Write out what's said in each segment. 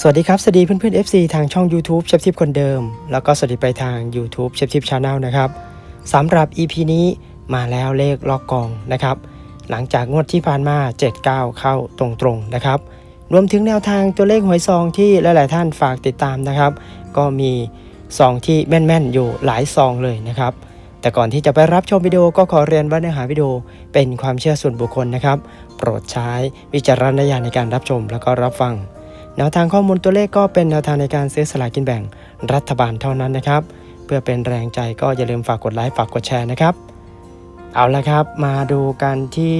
สวัสดีครับ สวัสดีเพื่อนๆ FC ทางช่อง YouTube เชฟทิปคนเดิม แล้วก็สวัสดีไปทาง YouTube เชฟทิปชาแนลนะครับสำหรับ EP นี้มาแล้วเลขล็อกกองนะครับ หลังจากงวดที่ผ่านมา 79 เข้าตรงๆนะครับ รวมถึงแนวทางตัวเลขหวยซองที่หลายๆท่านฝากติดตามนะครับ ก็มีซองที่แม่นๆ อยู่หลายซองเลยนะครับ แต่ก่อนที่จะไปรับชมวิดีโอก็ขอเรียนว่าเนื้อหาวิดีโอเป็นความเชื่อส่วนบุคคลนะครับ โปรดใช้วิจารณญาณในการรับชมแล้วก็รับฟัง แนวทางข้อมูลตัวเลขก็เป็นแนวทางในการซื้อสลากกินแบ่งรัฐบาลเท่านั้นนะครับ เพื่อเป็นแรงใจก็อย่าลืมฝากกดไลค์ฝากกดแชร์นะครับ เอาละครับมาดูกันที่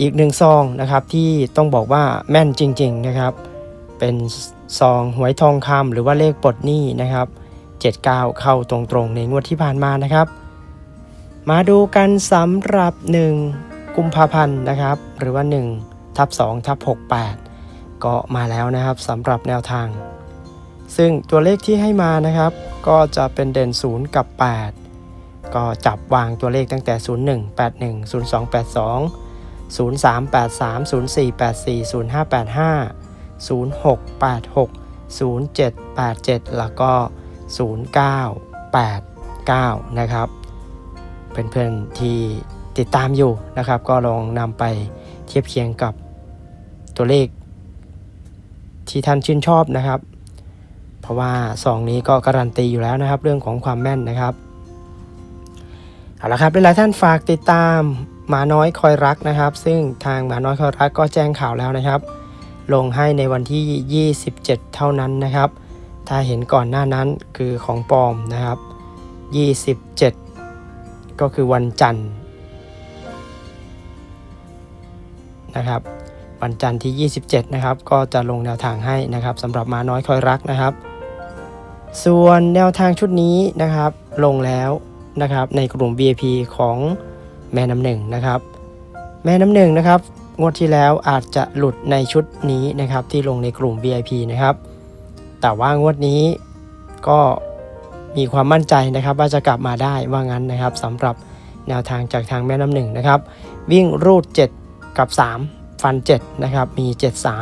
อีกหนึ่งซองนะครับที่ต้องบอกว่าแม่นจริง ๆนะครับ เป็นซองหวยทองคำหรือว่าเลขปลดหนี้นะครับ 79 เข้าตรงๆในงวดที่ผ่านมานะครับ มาดูกันสำหรับ 1 กุมภาพันธ์นะครับ หรือว่า1ทับ2ทับ68 ก็มาแล้วนะครับสำหรับแนวทาง ซึ่งตัวเลขที่ให้มานะครับ ก็จะเป็นเด่น 0 กับ 8 ก็จับวางตัวเลขตั้งแต่ 01 81 0282 0383 0484 0585 0686 0787 แล้วก็ 0989 นะครับ เพื่อนๆที่ติดตามอยู่นะครับ ก็ลองนำไปเทียบเคียงกับตัวเลข ที่ท่านชื่นชอบนะครับ เพราะว่าซองนี้ก็การันตีอยู่แล้วนะครับ เรื่องของความแม่นนะครับเอาละครับหลายท่านฝากติดตามหมาน้อยคอยรักนะครับ ซึ่งทางหมาน้อยคอยรักก็แจ้งข่าวแล้วนะครับ ลงให้ในวันที่ 27 เท่านั้นนะครับ ถ้าเห็นก่อนหน้านั้นคือของปลอมนะครับ 27 ก็คือวันจันทร์นะครับ วันจันทร์ที่ 27 นะครับ ก็จะลงแนวทางให้นะครับสำหรับมาน้อยคอยรักนะครับ ส่วนแนวทางชุดนี้นะครับ ลงแล้วนะครับในกลุ่ม VIP ของแม่น้ำหนึ่งนะครับ แม่น้ำหนึ่งนะครับ งวดที่แล้วอาจจะหลุดในชุดนี้นะครับ ที่ลงในกลุ่ม VIP นะครับ แต่ว่างวดนี้ก็มีความมั่นใจนะครับ ว่าจะกลับมาได้ว่างั้นนะครับสำหรับแนวทางจากทางแม่น้ำหนึ่งนะครับ วิ่งรูด 7 กับ 3 ฟัน7นะครับมี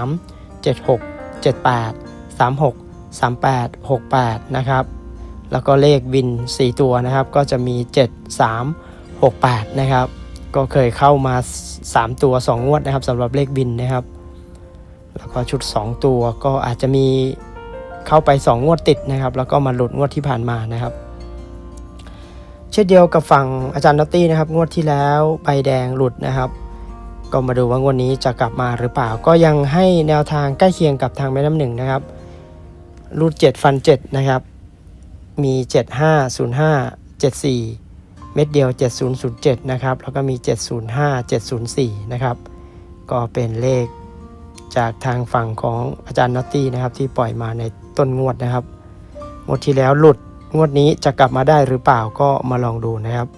73 76 78 36 38 68นะครับแล้วก็เลขวิน 4 ตัวนะครับ ก็จะมี 7 3 6 8นะครับก็เคยเข้ามา 3 ตัว 2 งวดนะครับสำหรับเลขบินนะครับ แล้วก็ชุด 2 ตัวก็อาจจะมีเข้าไป 2 งวดติดนะครับ แล้วก็มาหลุดงวดที่ผ่านมานะครับ เช่นเดียวกับฝั่งอาจารย์นอตตี้นะครับ งวดที่แล้วใบแดงหลุดนะครับ ก็มาดูว่างวดนี้จะกลับมาหรือเปล่า ก็ยังให้แนวทางใกล้เคียงกับทางแม่น้ำหนึ่งนะครับ รูด 7 ฟัน 7 นะครับ มี 7505 74 เม็ดเดียว 7007 นะครับ แล้วก็มี 705 704 นะครับ ก็เป็นเลขจากทางฝั่งของอาจารย์นอตตี้นะครับ ที่ปล่อยมาในต้นงวดนะครับ งวดที่แล้วหลุดงวดนี้จะกลับมาได้หรือเปล่าก็มาลองดูนะครับ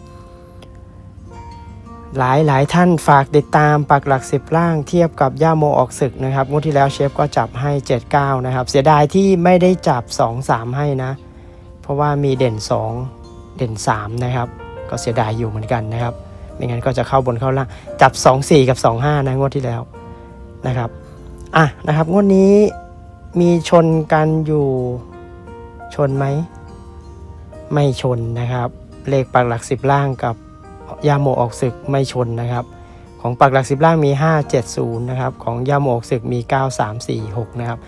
หลายหลายท่านฝากติดตามปักหลักสิบล่างเทียบกับย่าโมออกศึกนะครับงวดที่แล้วเชฟก็จับให้ 79 นะครับ เสียดายที่ไม่ได้จับ 2 3 ให้นะ เพราะว่ามีเด่น 2 เด่น 3 นะครับ ก็เสียดายอยู่เหมือนกันนะครับ ไม่งั้นก็จะเข้าบนเข้าล่าง จับ 2 4 กับ 2 5 นะงวดที่แล้วนะครับอะนะครับงวดนี้มีชนกันอยู่ชนไหม ไม่ชนนะครับ เลขปักหลักสิบล่างกับ ยาโมออกศึกไม่ชนนะครับ ของปักหลักสิบล่างมี 570 นะครับ ของยาโมออกศึกมี 9346 นะครับ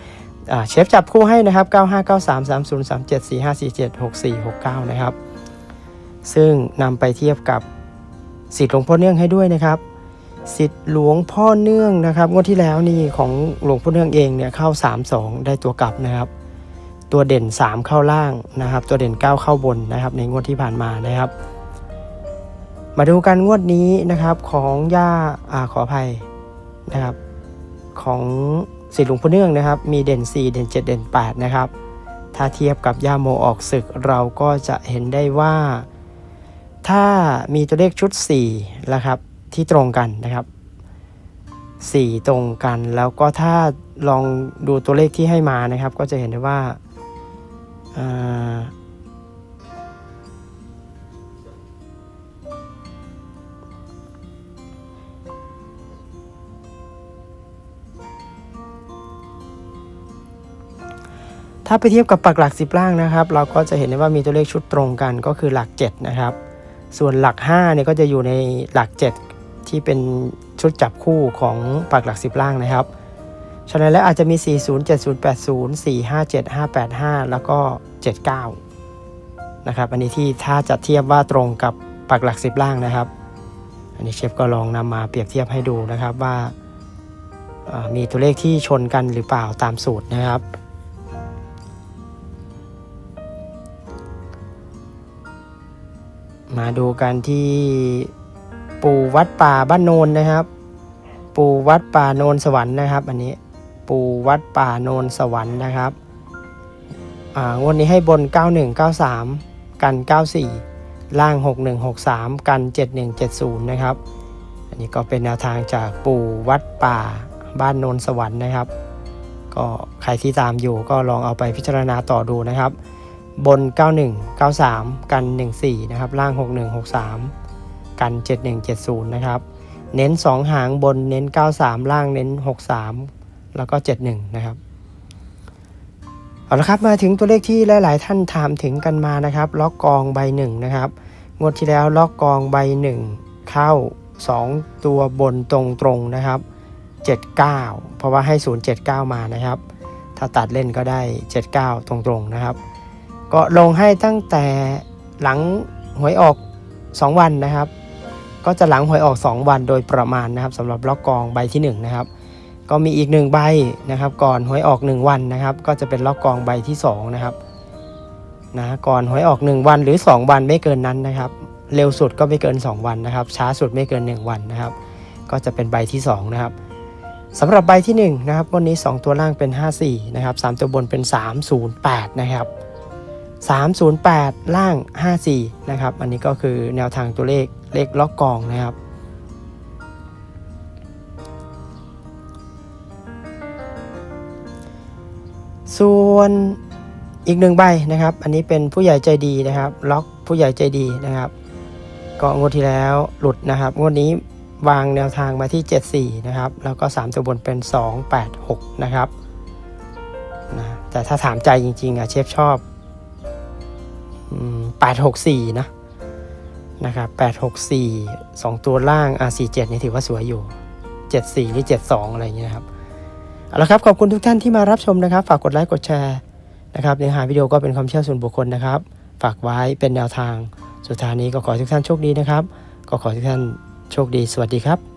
เชฟจับคู่ให้นะครับ 9593303745476469 นะครับ ซึ่งนำไปเทียบกับสิทธิ์หลวงพ่อเนื่องให้ด้วยนะครับ สิทธิ์หลวงพ่อเนื่องนะครับงวดที่แล้วนี่ของหลวงพ่อเนื่องเองเนี่ยเข้า 3-2 ได้ตัวกลับนะครับ ตัวเด่น 3 เข้าล่างนะครับ ตัวเด่น 9 เข้าบนนะครับ ในงวดที่ผ่านมานะครับ มาดูกันงวดนี้นะครับของย่าอ่าขออภัยนะครับของสิทธิ์หลวงพ่อเนื่องนะครับ มีเด่น 4 เด่น 7 เด่น 8 นะครับ ถ้าเทียบกับย่าโมออกศึกเราก็จะเห็นได้ว่า ถ้ามีตัวเลขชุด4นะครับที่ตรงกันนะครับ 4 ตรงกันแล้วก็ถ้าลองดูตัวเลขที่ให้มานะครับ ก็จะเห็นได้ว่า ถ้าไปเทียบกับปักหลัก 10 ล่างนะครับ เราก็จะเห็นได้ว่ามีตัวเลขชุดตรงกันก็คือหลัก 7 นะครับ ส่วนหลัก5เนี่ยก็จะอยู่ในหลัก 7 ที่เป็นชุดจับคู่ของปักหลัก 10 ล่างนะครับ ฉะนั้นแล้วอาจจะมี 40 70 80 457 585 แล้วก็ 79 นะครับ อันนี้ที่ถ้าจะเทียบว่าตรงกับปักหลัก 10 ล่างนะครับ อันนี้เชฟก็ลองนำมาเปรียบเทียบให้ดูนะครับว่ามีตัวเลขที่ชนกันหรือเปล่าตามสูตรนะครับ มาดูกันที่ปู่วัดป่าบ้านโนนนะครับ ปู่วัดป่าโนนสวรรค์นะครับ อันนี้ปู่วัดป่าโนนสวรรค์นะครับอ่างวดนี้ให้บน 9193 กัน 94 ล่าง 6163 กัน 7170 นะครับ อันนี้ก็เป็นแนวทางจากปู่วัดป่าบ้านโนนสวรรค์นะครับ ก็ใครที่ตามอยู่ก็ลองเอาไปพิจารณาต่อดูนะครับ บน 91 93 กัน 14 นะครับ ล่าง 6163 กัน 7170 นะครับ เน้น 2 หางบนเน้น 93 ล่างเน้น 63 แล้วก็ 71 นะครับ เอาละครับ มาถึงตัวเลขที่หลาย ๆ ท่านถามถึงกันมานะครับ ล็อกกองใบหนึ่งนะครับ งวดที่แล้วล็อกกองใบหนึ่งเข้า 2 ตัวบนตรงๆนะครับ 79 เพราะว่าให้ 079 มานะครับ ถ้าตัดเล่นก็ได้ 79 ตรง ๆ นะครับ ก็ลงให้ตั้งแต่หลังหวยออก 2 วันนะครับ ก็จะหลังหวยออก 2 วันโดยประมาณนะครับสำหรับล็อกกองใบที่ 1 นะครับ ก็มีอีก 1 ใบนะครับ ก่อนหวยออก 1 วันนะครับ ก็จะเป็นล็อกกองใบที่ 2 นะครับนะก่อนหวยออก 1 วันหรือ 2 วันไม่เกินนั้นนะครับ เร็วสุดก็ไม่เกิน 2 วันนะครับ ช้าสุดไม่เกิน 1 วันนะครับ ก็จะเป็นใบที่ 2 นะครับสำหรับใบที่1นะครับวันนี้ 2 ตัวล่างเป็น 54 นะครับ 3 ตัวบนเป็น 308 นะครับ 308 ล่าง 54 นะครับ อันนี้ก็คือแนวทางตัวเลขเลขล็อกกองนะครับส่วนอีกหนึ่งใบนะครับ อันนี้เป็นผู้ใหญ่ใจดีนะครับ ล็อกผู้ใหญ่ใจดีนะครับ ก็งวดที่แล้วหลุดนะครับ งวดนี้วางแนวทางมาที่ 74 นะครับ แล้วก็ 3 ตัวบนเป็น 286 นะครับนะแต่ถ้าถามใจจริงๆอะเชฟชอบ แปดหกสี่นะนะครับแปดหกสี่สองตัวล่างอะสี่เจ็ดนี่ถือว่าสวยอยู่เจ็ดสี่หรือเจ็ดสองอะไรอย่างเงี้ยครับเอาละครับ ขอบคุณทุกท่านที่มารับชมนะครับ ฝากกดไลค์กดแชร์นะครับเนื้อหาวิดีโอก็เป็นความเชื่อส่วนบุคคลนะครับ ฝากไว้เป็นแนวทาง สุดท้ายนี้ก็ขอทุกท่านโชคดีนะครับ ก็ขอทุกท่านโชคดี สวัสดีครับ